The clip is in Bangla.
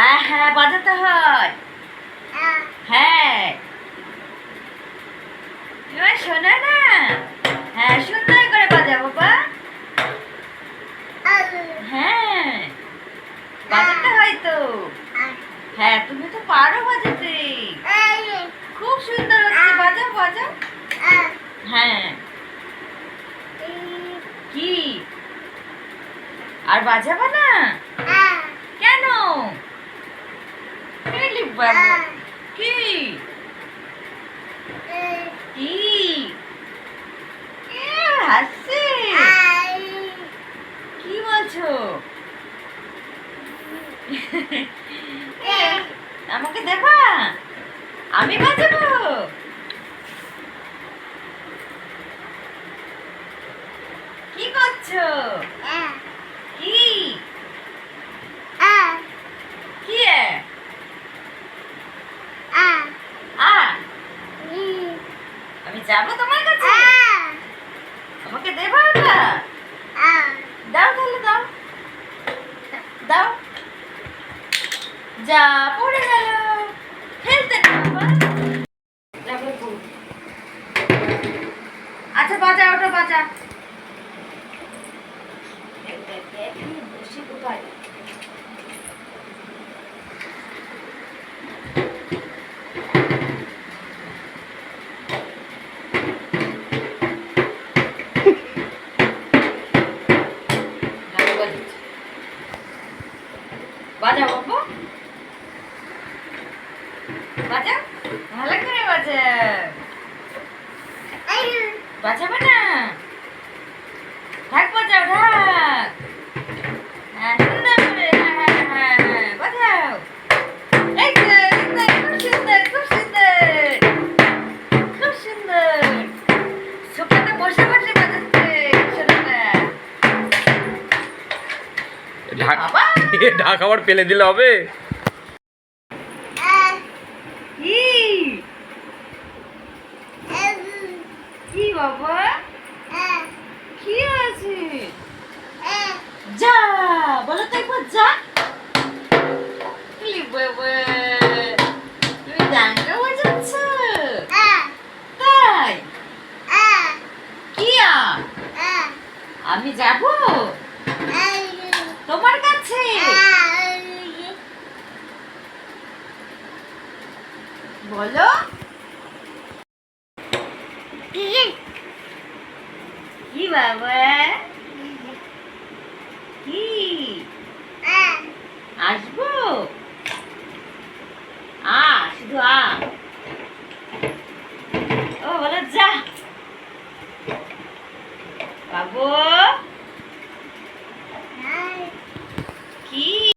আহ, হ্যাঁ বাজাতে হয়। হ্যাঁ। শোনা না। হ্যাঁ সুন্দর করে বাজা বাবা হ্যাঁ। বাজাতে হয় তো। হ্যাঁ তুমি তো পারো বাজাতে। খুব সুন্দর হচ্ছে বাজাও বাজাও। হ্যাঁ। কি? আর বাজাবা না? কি? কি? এ, হাসছে কি বলছো? আমাকে দেবা আমি বাজাবো? কি করছ কি কি এ? আ আমি যাব তোমার কাছে? আমাকে দেবা ওটা দাও তাহলে দাও। দাও। যা পড়ে গেল। খেলতে। আচ্ছা বাজা ওটা বাজা বসি কোথায়? গান বাজাচ্ছে। বাজা বাবু? বাজা? ভালো করে বাজা। বাজাবে না ঢাক আবার ফেলে দিলে হবে। কি কি বাবা কি আছে যা বলো তো একবার যা। ইলি বাবা তুমি গানটা বাজাচ্ছ তাই? কি আমি যাব? তোমার বলো। কি বাবা? কি? আসব? আ শুধু আ। ও বলো যা। বাবু।